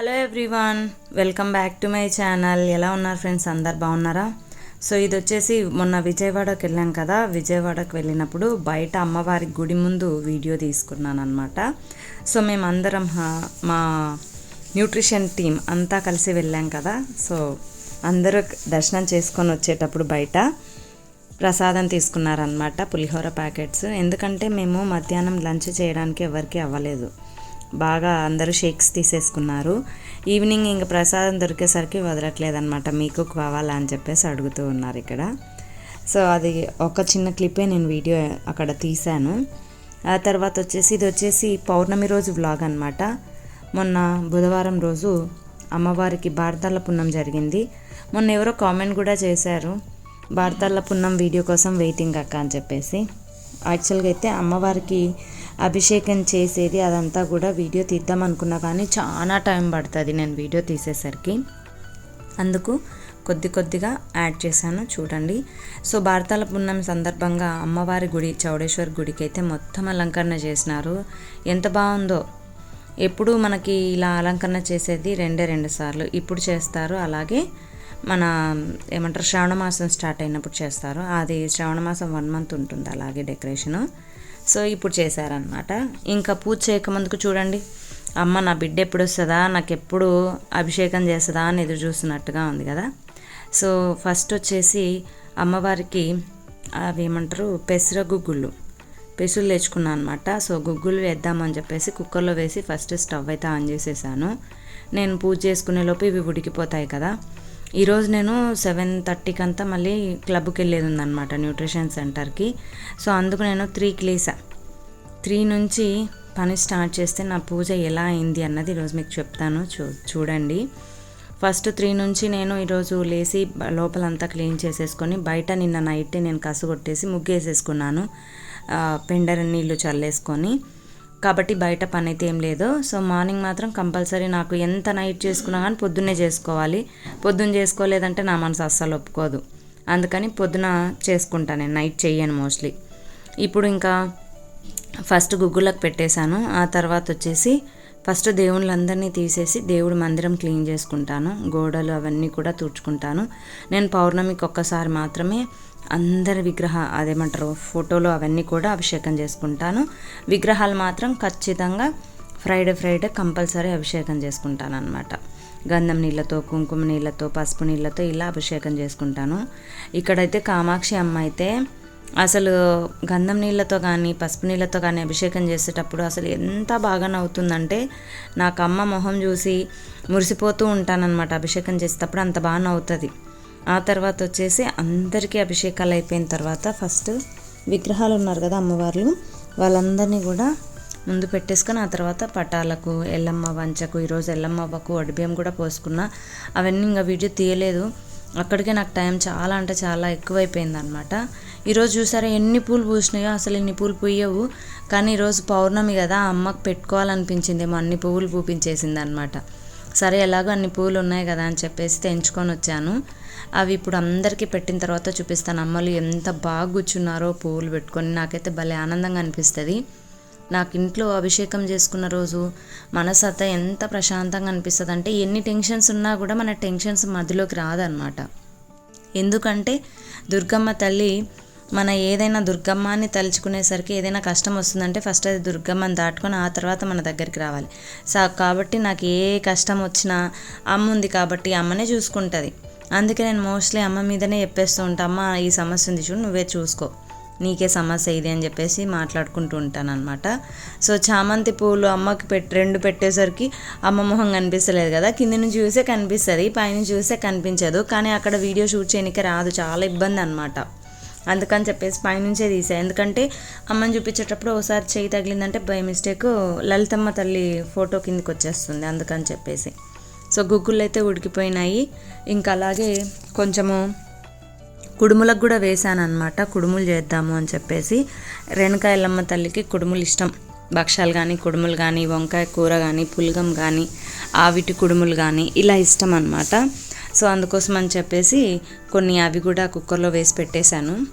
Hello everyone welcome back to my channel ఎలా ఉన్నారు friends అందరు బాగున్నారా? సో ఇది వచ్చేసి మొన్న విజయవాడకి వెళ్ళాం కదా. విజయవాడకి వెళ్ళినప్పుడు బయట అమ్మవారి గుడి ముందు వీడియో తీసుకున్నాను అనమాట సో మేమందరం మా న్యూట్రిషన్ టీం అంతా కలిసి వెళ్ళాం కదా. సో అందరూ దర్శనం చేసుకొని వచ్చేటప్పుడు బయట ప్రసాదం తీసుకున్నారనమాట పులిహోర ప్యాకెట్స్. ఎందుకంటే మేము మధ్యాహ్నం లంచ్ చేయడానికి ఎవరికి అవ్వలేదు. బాగా అందరూ షేక్స్ తీసేసుకున్నారు. ఈవినింగ్ ఇంక ప్రసాదం దొరికేసరికి వదలట్లేదనమాట మీకు కావాలా అని చెప్పేసి అడుగుతూ ఉన్నారు ఇక్కడ. సో అది ఒక చిన్న క్లిప్పే నేను వీడియో అక్కడ తీశాను. ఆ తర్వాత వచ్చేసి ఇది వచ్చేసి పౌర్ణమి రోజు వ్లాగ్ అనమాట మొన్న బుధవారం రోజు అమ్మవారికి భారతాల పున్నం జరిగింది. మొన్న ఎవరో కామెంట్ కూడా చేశారు భారతాల పున్నం వీడియో కోసం వెయిటింగ్ అక్క అని చెప్పేసి. యాక్చువల్గా అయితే అమ్మవారికి అభిషేకం చేసేది అదంతా కూడా వీడియో తీద్దాం అనుకున్నా కానీ చాలా టైం పడుతుంది నేను వీడియో తీసేసరికి. అందుకు కొద్ది కొద్దిగా యాడ్ చేశాను చూడండి. సో భారతాల పున్నమి సందర్భంగా అమ్మవారి గుడి చౌడేశ్వర్ గుడికి అయితే మొత్తం అలంకరణ చేసినారు. ఎంత బాగుందో. ఎప్పుడు మనకి ఇలా అలంకరణ చేసేది రెండే రెండు సార్లు. ఇప్పుడు చేస్తారు అలాగే మన ఏమంటారు శ్రావణ మాసం స్టార్ట్ అయినప్పుడు చేస్తారు. అది శ్రావణ మాసం వన్ మంత్ ఉంటుంది అలాగే డెకరేషను. సో ఇప్పుడు చేశారనమాట ఇంకా పూజ చేయకముందుకు చూడండి. అమ్మ నా బిడ్డ ఎప్పుడు వస్తుందా నాకు ఎప్పుడు అభిషేకం చేస్తుందా అని ఎదురు చూస్తున్నట్టుగా ఉంది కదా. సో ఫస్ట్ వచ్చేసి అమ్మవారికి అవి ఏమంటారు పెసర గుగ్గుళ్ళు. పెసులు తెచ్చుకున్నాను అనమాట సో గుగ్గులు వేద్దామని చెప్పేసి కుక్కర్లో వేసి ఫస్ట్ స్టవ్ అయితే ఆన్ చేసేసాను. నేను పూజ చేసుకునే లోపు ఇవి ఉడికిపోతాయి కదా. ఈరోజు నేను సెవెన్ థర్టీకి అంతా మళ్ళీ క్లబ్కి వెళ్ళేది ఉందన్నమాట న్యూట్రిషన్ సెంటర్కి. సో అందుకు నేను త్రీకి లేసా త్రీ నుంచి పని స్టార్ట్ చేస్తే నా పూజ ఎలా అయింది అన్నది ఈరోజు మీకు చెప్తాను చూ చూడండి. ఫస్ట్ త్రీ నుంచి నేను ఈరోజు లేచి లోపలంతా క్లీన్ చేసేసుకొని బయట నిన్న నైట్ నేను కసు కొట్టేసి ముగ్గేసేసుకున్నాను పెండర నీళ్ళు చల్లేసుకొని. కాబట్టి బయట పని అయితే ఏం లేదు. సో మార్నింగ్ మాత్రం కంపల్సరీ నాకు ఎంత నైట్ చేసుకున్నా కానీ పొద్దున్నే చేసుకోవాలి. పొద్దున్న చేసుకోలేదంటే నా మనసు అస్సలు ఒప్పుకోదు. అందుకని పొద్దున చేసుకుంటాను నేను. నైట్ చెయ్యను మోస్ట్లీ. ఇప్పుడు ఇంకా ఫస్ట్ గుగ్గులకు పెట్టేశాను. ఆ తర్వాత వచ్చేసి ఫస్ట్ దేవుళ్ళందరినీ తీసేసి దేవుడి మందిరం క్లీన్ చేసుకుంటాను. గోడలు అవన్నీ కూడా తుడుచుకుంటాను. నేను పౌర్ణమికి ఒక్కసారి మాత్రమే అందరి విగ్రహ అదేమంటారు ఫోటోలు అవన్నీ కూడా అభిషేకం చేసుకుంటాను. విగ్రహాలు మాత్రం ఖచ్చితంగా ఫ్రైడే ఫ్రైడే కంపల్సరీ అభిషేకం చేసుకుంటాను అనమాట గంధం నీళ్ళతో కుంకుమ నీళ్ళతో పసుపు నీళ్ళతో ఇలా అభిషేకం చేసుకుంటాను. ఇక్కడైతే కామాక్షి అమ్మ అయితే అసలు గంధం నీళ్ళతో కానీ పసుపు నీళ్ళతో కానీ అభిషేకం చేసేటప్పుడు అసలు ఎంత బాగా నవ్వుతుందంటే నాకు అమ్మ మొహం చూసి మురిసిపోతూ ఉంటానన్నమాట. అభిషేకం చేసేటప్పుడు అంత బాగా నవ్వుతుంది. ఆ తర్వాత వచ్చేసి అందరికీ అభిషేకాలు అయిపోయిన తర్వాత ఫస్ట్ విగ్రహాలు ఉన్నారు కదా అమ్మవార్లు వాళ్ళందరినీ కూడా ముందు పెట్టేసుకొని ఆ తర్వాత పటాలకు ఎల్లమ్మ వంచకు ఈరోజు ఎల్లమ్మ అవ్వకు వడిబియ్యం కూడా పోసుకున్నా. అవన్నీ ఇంకా వీడియో తీయలేదు. అక్కడికే నాకు టైం చాలా అంటే చాలా ఎక్కువైపోయింది అనమాట ఈరోజు చూసారా ఎన్ని పూలు పూసినాయో? అసలు ఎన్ని పూలు పూయవు. కానీ ఈరోజు పౌర్ణమి కదా అమ్మకు పెట్టుకోవాలనిపించిందేమో అన్ని పువ్వులు పూపించేసింది అనమాట సరే ఎలాగో అన్ని పూలు ఉన్నాయి కదా అని చెప్పేసి తెంచుకొని వచ్చాను. అవి ఇప్పుడు అందరికీ పెట్టిన తర్వాత చూపిస్తాను. అమ్మలు ఎంత బాగా కూర్చున్నారో పువ్వులు పెట్టుకొని. నాకైతే భలే ఆనందంగా అనిపిస్తుంది. నాకు ఇంట్లో అభిషేకం చేసుకున్న రోజు మనసు అంతా ఎంత ప్రశాంతంగా అనిపిస్తుంది అంటే ఎన్ని టెన్షన్స్ ఉన్నా కూడా మన టెన్షన్స్ మధ్యలోకి రాదనమాట ఎందుకంటే దుర్గమ్మ తల్లి మన ఏదైనా దుర్గమ్మని తలుచుకునేసరికి ఏదైనా కష్టం వస్తుందంటే ఫస్ట్ అది దుర్గమ్మని దాటుకొని ఆ తర్వాత మన దగ్గరికి రావాలి. సో కాబట్టి నాకు ఏ కష్టం వచ్చినా అమ్మ ఉంది కాబట్టి అమ్మనే చూసుకుంటుంది. అందుకే నేను మోస్ట్లీ అమ్మ మీదనే చెప్పేస్తూ ఉంటా అమ్మ ఈ సమస్య ఉంది చూడు నువ్వే చూసుకో. నీకే సమస్య ఇది అని చెప్పేసి మాట్లాడుకుంటూ ఉంటాను అనమాట సో చామంతి పూలు అమ్మకి పెట్టి రెండు పెట్టేసరికి అమ్మ మొహం కనిపిస్తలేదు కదా. కింద నుంచి చూసే కనిపిస్తుంది పైనుంచి చూసే కనిపించదు. కానీ అక్కడ వీడియో షూట్ చేయడానికి రాదు చాలా ఇబ్బంది అనమాట అందుకని చెప్పేసి పైనుంచే తీసా. ఎందుకంటే అమ్మని చూపించేటప్పుడు ఒకసారి చేయి తగిలిందంటే బై మిస్టేక్ లలితమ్మ తల్లి ఫోటో కిందకి వచ్చేస్తుంది అందుకని చెప్పేసి. సో గుగ్గులు అయితే ఉడికిపోయినాయి. ఇంకా అలాగే కొంచెము కుడుములకు కూడా వేసాను అనమాట కుడుములు చేద్దాము అని చెప్పేసి. రేణుకాయలమ్మ తల్లికి కుడుములు ఇష్టం. భక్షాలు కానీ కుడుములు కానీ వంకాయ కూర కానీ పులగం కానీ ఆవిటి కుడుములు కానీ ఇలా ఇష్టం అనమాట సో అందుకోసం అని చెప్పేసి కొన్ని అవి కూడా కుక్కర్లో వేసి పెట్టేశాను.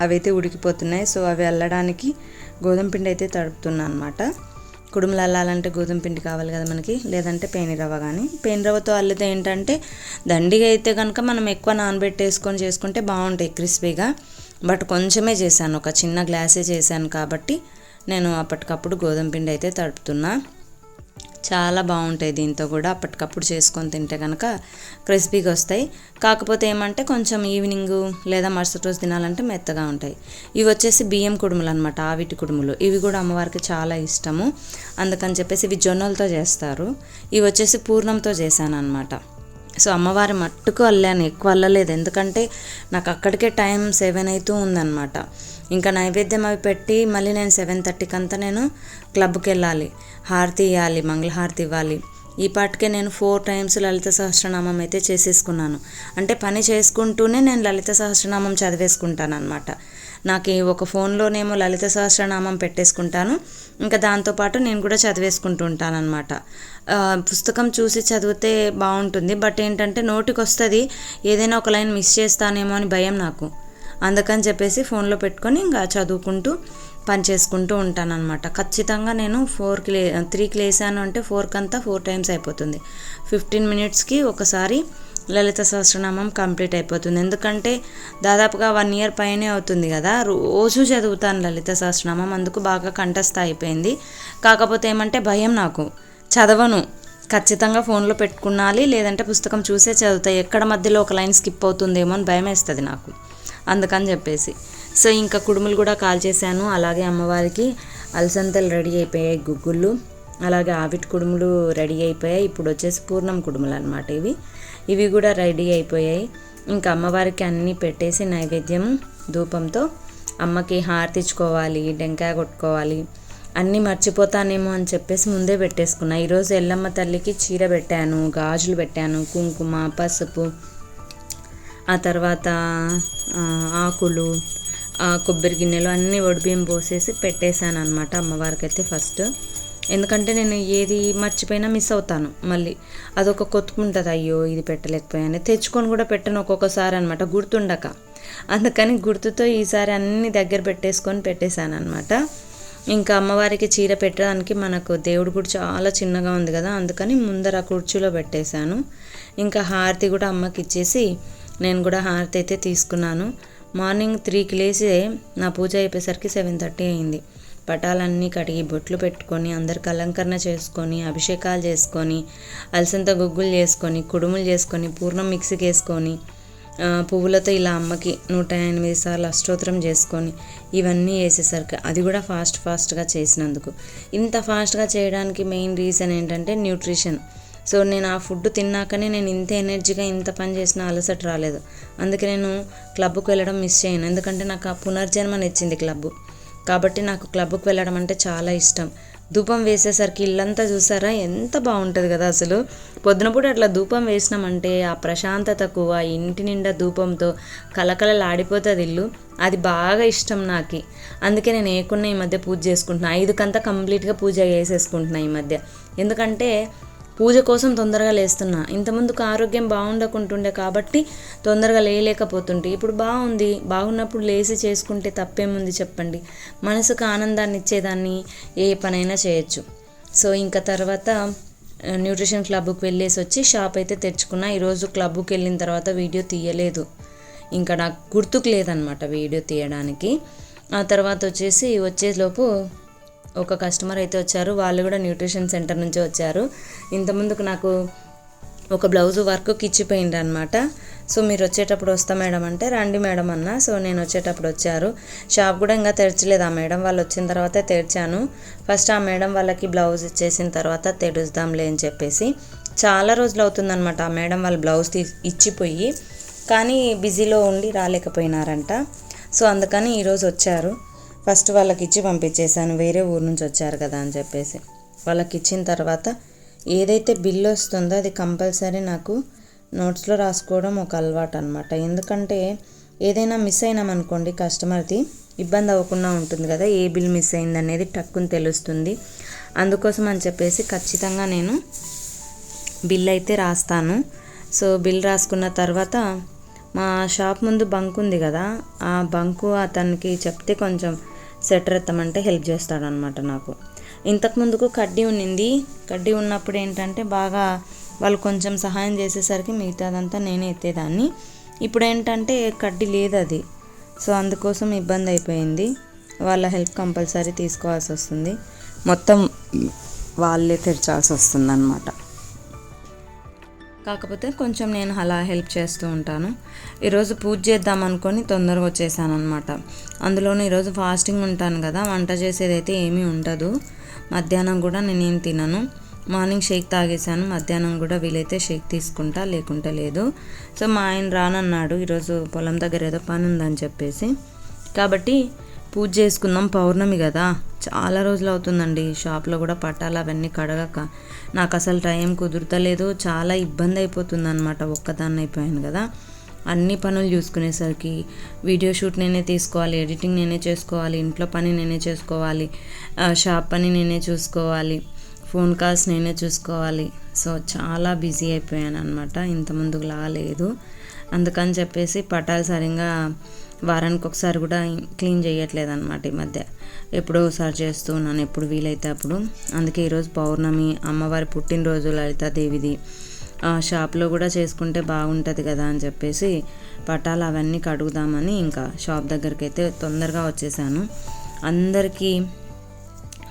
అవైతే ఉడికిపోతున్నాయి. సో అవి అల్లడానికి గోధుమ పిండి అయితే తడుపుతున్నాను అనమాట కుడుములు అల్లాలంటే గోధుమ పిండి కావాలి కదా మనకి? లేదంటే పేని రవ్వ కానీ. పేని రవ్వతో అల్లితే ఏంటంటే దండిగా అయితే కనుక మనం ఎక్కువ నానబెట్టేసుకొని చేసుకుంటే బాగుంటాయి క్రిస్పీగా. బట్ కొంచెమే చేశాను. ఒక చిన్న గ్లాసే చేశాను కాబట్టి నేను అప్పటికప్పుడు గోధుమ పిండి అయితే తడుపుతున్నా. చాలా బాగుంటాయి దీంతో కూడా. అప్పటికప్పుడు చేసుకొని తింటే కనుక క్రిస్పీగా వస్తాయి. కాకపోతే ఏమంటే కొంచెం ఈవినింగ్ లేదా మరుసటి రోజు తినాలంటే మెత్తగా ఉంటాయి. ఇవి వచ్చేసి బియ్యం కుడుములు అనమాట ఆవిటి కుడుములు. ఇవి కూడా అమ్మవారికి చాలా ఇష్టము. అందుకని చెప్పేసి ఇవి జొన్నలతో చేస్తారు. ఇవి వచ్చేసి పూర్ణంతో చేశాను అనమాట సో అమ్మవారి మట్టుకు అల్లాను ఎక్కువ అల్లలేదు. ఎందుకంటే నాకు అక్కడికే టైం సెవెన్ అవుతూ ఉందన్నమాట. ఇంకా నైవేద్యం అవి పెట్టి మళ్ళీ నేను సెవెన్ థర్టీకి అంతా నేను క్లబ్కి వెళ్ళాలి హారతి ఇవ్వాలి మంగళహారతి ఇవ్వాలి. ఈ పాటికే నేను ఫోర్ టైమ్స్ లలిత సహస్రనామం అయితే చేసేసుకున్నాను. అంటే పని చేసుకుంటూనే నేను లలిత సహస్రనామం చదివేసుకుంటాను అనమాట నాకు ఈ ఒక ఫోన్లోనేమో లలిత సహస్రనామం పెట్టేసుకుంటాను. ఇంకా దాంతోపాటు నేను కూడా చదివేసుకుంటూ ఉంటాను అనమాట పుస్తకం చూసి చదివితే బాగుంటుంది. బట్ ఏంటంటే నోటికి వస్తుంది ఏదైనా ఒక లైన్ మిస్ చేస్తానేమో అని భయం నాకు. అందుకని చెప్పేసి ఫోన్లో పెట్టుకొని ఇంకా చదువుకుంటూ పని చేసుకుంటూ ఉంటానన్నమాట. ఖచ్చితంగా నేను ఫోర్కి లే త్రీకి లేసాను అంటే ఫోర్కి అంతా ఫోర్ టైమ్స్ అయిపోతుంది. ఫిఫ్టీన్ మినిట్స్కి ఒకసారి లలిత సహస్రనామం కంప్లీట్ అయిపోతుంది. ఎందుకంటే దాదాపుగా వన్ ఇయర్ పైనే అవుతుంది కదా. రోజు చదువుతాను లలిత సహస్రనామం అందుకు బాగా కంఠస్థ అయిపోయింది. కాకపోతే ఏమంటే భయం నాకు. చదవను. ఖచ్చితంగా ఫోన్లో పెట్టుకున్నాలి లేదంటే పుస్తకం చూసే చదువుతాయి ఎక్కడ మధ్యలో ఒక లైన్ స్కిప్ అవుతుందేమో అని భయం వేస్తుంది నాకు. అందుకని చెప్పేసి. సో ఇంకా కుడుములు కూడా కాల్ చేశాను అలాగే అమ్మవారికి అలసంతలు రెడీ అయిపోయాయి గుగ్గుళ్ళు. అలాగే ఆవిటి కుడుములు రెడీ అయిపోయాయి. ఇప్పుడు వచ్చేసి పూర్ణం కుడుములు అనమాట ఇవి. ఇవి కూడా రెడీ అయిపోయాయి. ఇంకా అమ్మవారికి అన్నీ పెట్టేసి నైవేద్యం ధూపంతో అమ్మకి హారతిచ్చుకోవాలి డెంకాయ కొట్టుకోవాలి అన్నీ మర్చిపోతానేమో అని చెప్పేసి ముందే పెట్టేసుకున్నా. ఈరోజు ఎల్లమ్మ తల్లికి చీర పెట్టాను గాజులు పెట్టాను కుంకుమ పసుపు ఆ తర్వాత ఆకులు కొబ్బరి గిన్నెలు అన్నీ ఒడిబియ్యం పోసేసి పెట్టేశాను అనమాట అమ్మవారికి అయితే ఫస్ట్. ఎందుకంటే నేను ఏది మర్చిపోయినా మిస్ అవుతాను మళ్ళీ. అదొక కొత్తుకుంటుంది అయ్యో ఇది పెట్టలేకపోయాను తెచ్చుకొని కూడా పెట్టను ఒక్కొక్కసారి అనమాట గుర్తుండక. అందుకని గుర్తుతో ఈసారి అన్ని దగ్గర పెట్టేసుకొని పెట్టేశాను అనమాట ఇంకా అమ్మవారికి చీర పెట్టడానికి మనకు దేవుడు కూడా చాలా చిన్నగా ఉంది కదా అందుకని ముందర కుర్చీలో పెట్టేశాను. ఇంకా హారతి కూడా అమ్మకి ఇచ్చేసి నేను కూడా హారతి అయితే తీసుకున్నాను. మార్నింగ్ త్రీకి లేచి నా పూజ అయిపోయేసరికి సెవెన్ థర్టీ అయింది. పటాలన్నీ కడిగి బొట్లు పెట్టుకొని అందరికి అలంకరణ చేసుకొని అభిషేకాలు చేసుకొని అలసంత గుగ్గులు చేసుకొని కుడుములు చేసుకొని పూర్ణం మిక్సీకి వేసుకొని పువ్వులతో ఇలా అమ్మకి నూట ఎనిమిది సార్లు అష్టోత్తరం చేసుకొని ఇవన్నీ వేసేసరికి అది కూడా ఫాస్ట్ ఫాస్ట్గా చేసినందుకు. ఇంత ఫాస్ట్గా చేయడానికి మెయిన్ రీజన్ ఏంటంటే న్యూట్రిషన్. సో నేను ఆ ఫుడ్ తిన్నాకనే నేను ఇంత ఎనర్జీగా ఇంత పని చేసిన అలసట రాలేదు. అందుకే నేను క్లబ్కు వెళ్ళడం మిస్ చేయను. ఎందుకంటే నాకు ఆ పునర్జన్మనిచ్చింది క్లబ్. కాబట్టి నాకు క్లబ్కి వెళ్ళడం అంటే చాలా ఇష్టం. ధూపం వేసేసరికి ఇల్లంతా చూసారా? ఎంత బాగుంటుంది కదా అసలు. పొద్దునపూట అట్లా ధూపం వేసినామంటే ఆ ప్రశాంతతకు ఆ ఇంటి నిండా ధూపంతో కలకలలాడిపోతుంది ఇల్లు. అది బాగా ఇష్టం నాకు. అందుకే నేను ఏకున్నా ఈ మధ్య పూజ చేసుకుంటున్నాను ఐదుకంతా కంప్లీట్గా పూజ చేసేసుకుంటున్నాను ఈ మధ్య. ఎందుకంటే పూజ కోసం తొందరగా లేస్తున్నా. ఇంతకుముందుకు ఆరోగ్యం బాగుండకుంటుండే కాబట్టి తొందరగా లేయలేకపోతుంటే. ఇప్పుడు బాగుంది. బాగున్నప్పుడు లేచి చేసుకుంటే తప్పేముంది చెప్పండి. మనసుకు ఆనందాన్ని ఇచ్చేదాన్ని ఏ పనైనా చేయొచ్చు. సో ఇంకా తర్వాత న్యూట్రిషన్ క్లబ్కి వెళ్ళేసి వచ్చి షాప్ అయితే తెచ్చుకున్నా. ఈరోజు క్లబ్కి వెళ్ళిన తర్వాత వీడియో తీయలేదు. ఇంకా నాకు గుర్తుకు లేదనమాట వీడియో తీయడానికి. ఆ తర్వాత వచ్చేసి వచ్చేలోపు ఒక కస్టమర్ అయితే వచ్చారు. వాళ్ళు కూడా న్యూట్రిషన్ సెంటర్ నుంచి వచ్చారు. ఇంతకుముందుకు నాకు ఒక బ్లౌజ్ వర్క్కి ఇచ్చిపోయింది అనమాట సో మీరు వచ్చేటప్పుడు వస్తా మేడం అంటే రండి మేడం అన్న. సో నేను వచ్చేటప్పుడు వచ్చారు. షాప్ కూడా ఇంకా తెరచలేదు. ఆ మేడం వాళ్ళు వచ్చిన తర్వాత తెరిచాను. ఫస్ట్ ఆ మేడం వాళ్ళకి బ్లౌజ్ ఇచ్చేసిన తర్వాత తెరుస్తాంలే అని చెప్పేసి చాలా రోజులు అవుతుందన్నమాట ఆ మేడం వాళ్ళు బ్లౌజ్ తీ ఇచ్చిపోయి. కానీ బిజీలో ఉండి రాలేకపోయినారంట. సో అందుకని ఈరోజు వచ్చారు. ఫస్ట్ వాళ్ళకి ఇచ్చి పంపించేశాను వేరే ఊరు నుంచి వచ్చారు కదా అని చెప్పేసి. వాళ్ళకి ఇచ్చిన తర్వాత ఏదైతే బిల్లు వస్తుందో అది కంపల్సరీ నాకు నోట్స్లో రాసుకోవడం ఒక అలవాటు అనమాట ఎందుకంటే ఏదైనా మిస్ అయినామనుకోండి కస్టమర్ది ఇబ్బంది అవ్వకుండా ఉంటుంది కదా ఏ బిల్ మిస్ అయింది అనేది టక్కుని తెలుస్తుంది. అందుకోసం అని చెప్పేసి ఖచ్చితంగా నేను బిల్ అయితే రాస్తాను. సో బిల్ రాసుకున్న తర్వాత మా షాప్ ముందు బంక్ ఉంది కదా ఆ బంకు అతనికి చెప్తే కొంచెం స్వెటర్ ఎత్తమంటే హెల్ప్ చేస్తాడనమాట నాకు. ఇంతకు ముందుకు కడ్డీ ఉన్నింది. కడ్డీ ఉన్నప్పుడు ఏంటంటే బాగా వాళ్ళు కొంచెం సహాయం చేసేసరికి మిగతాదంతా నేనే ఎత్తేదాన్ని. ఇప్పుడు ఏంటంటే కడ్డీ లేదు అది సో అందుకోసం ఇబ్బంది అయిపోయింది. వాళ్ళ హెల్ప్ కంపల్సరీ తీసుకోవాల్సి వస్తుంది మొత్తం వాళ్ళే తెరచాల్సి వస్తుంది అనమాట కాకపోతే కొంచెం నేను అలా హెల్ప్ చేస్తూ ఉంటాను. ఈరోజు పూజ చేద్దాం అనుకొని తొందరగా వచ్చేసాను అనమాట అందులోనూ ఈరోజు ఫాస్టింగ్ ఉంటాను కదా వంట చేసేది అయితే ఏమీ ఉండదు. మధ్యాహ్నం కూడా నేనేం తినను. మార్నింగ్ షేక్ తాగేసాను మధ్యాహ్నం కూడా వీలైతే షేక్ తీసుకుంటా లేకుంటే లేదు. సో మా ఆయన రానన్నాడు ఈరోజు పొలం దగ్గర ఏదో పని ఉందని చెప్పేసి. కాబట్టి పూజ చేసుకుందాం పౌర్ణమి కదా. చాలా రోజులు అవుతుందండి. షాప్లో కూడా పట్టాలు అవన్నీ కడగక. నాకు అసలు టైం కుదురుతలేదు. చాలా ఇబ్బంది అయిపోతుంది అనమాట ఒక్కదాన్ని అయిపోయాను కదా. అన్ని పనులు చూసుకునేసరికి వీడియో షూట్ నేనే తీసుకోవాలి ఎడిటింగ్ నేనే చేసుకోవాలి ఇంట్లో పని నేనే చేసుకోవాలి షాప్ పని నేనే చూసుకోవాలి ఫోన్ కాల్స్ నేనే చూసుకోవాలి. సో చాలా బిజీ అయిపోయాను అనమాట ఇంత ముందుకు లాగలేదు అందుకని చెప్పేసి పటాలు సరిగ్గా వారానికి ఒకసారి కూడా క్లీన్ చేయట్లేదు అనమాట ఈ మధ్య. ఎప్పుడో ఒకసారి చేస్తూ ఉన్నాను ఎప్పుడు వీలైతే అప్పుడు. అందుకే ఈరోజు పౌర్ణమి అమ్మవారి పుట్టినరోజు లలితాదేవిది. ఆ, షాప్లో కూడా చేసుకుంటే బాగుంటుంది కదా అని చెప్పేసి పటాలు అవన్నీ కడుగుదామని ఇంకా షాప్ దగ్గరికి అయితే తొందరగా వచ్చేసాను. అందరికీ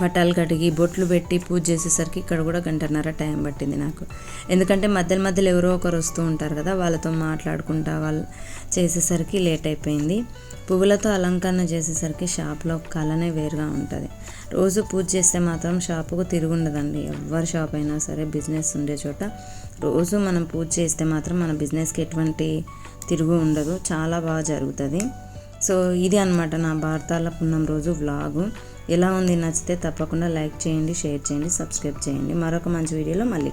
పటాలు కడిగి బొట్లు పెట్టి పూజ చేసేసరికి ఇక్కడ కూడా గంటన్నర టైం పట్టింది నాకు. ఎందుకంటే మధ్యలో మధ్యలో ఎవరో ఒకరు వస్తూ ఉంటారు కదా వాళ్ళతో మాట్లాడుకుంటా వాళ్ళు చేసేసరికి లేట్ అయిపోయింది. పువ్వులతో అలంకరణ చేసేసరికి షాప్లో కళనే వేరుగా ఉంటుంది. రోజు పూజ చేస్తే మాత్రం షాపుకు తిరుగుండదండి ఎవరి షాప్ అయినా సరే బిజినెస్ ఉండే చోట రోజు మనం పూజ చేస్తే మాత్రం మన బిజినెస్కి ఎటువంటి తిరుగు ఉండదు. చాలా బాగా జరుగుతుంది. సో ఇది అన్నమాట నా భారతాల పున్నం రోజు వ్లాగు. ఎలా ఉంది నచ్చితే తప్పకుండా లైక్ చేయండి షేర్ చేయండి సబ్స్క్రైబ్ చేయండి. మరొక మంచి వీడియోలో మళ్ళీ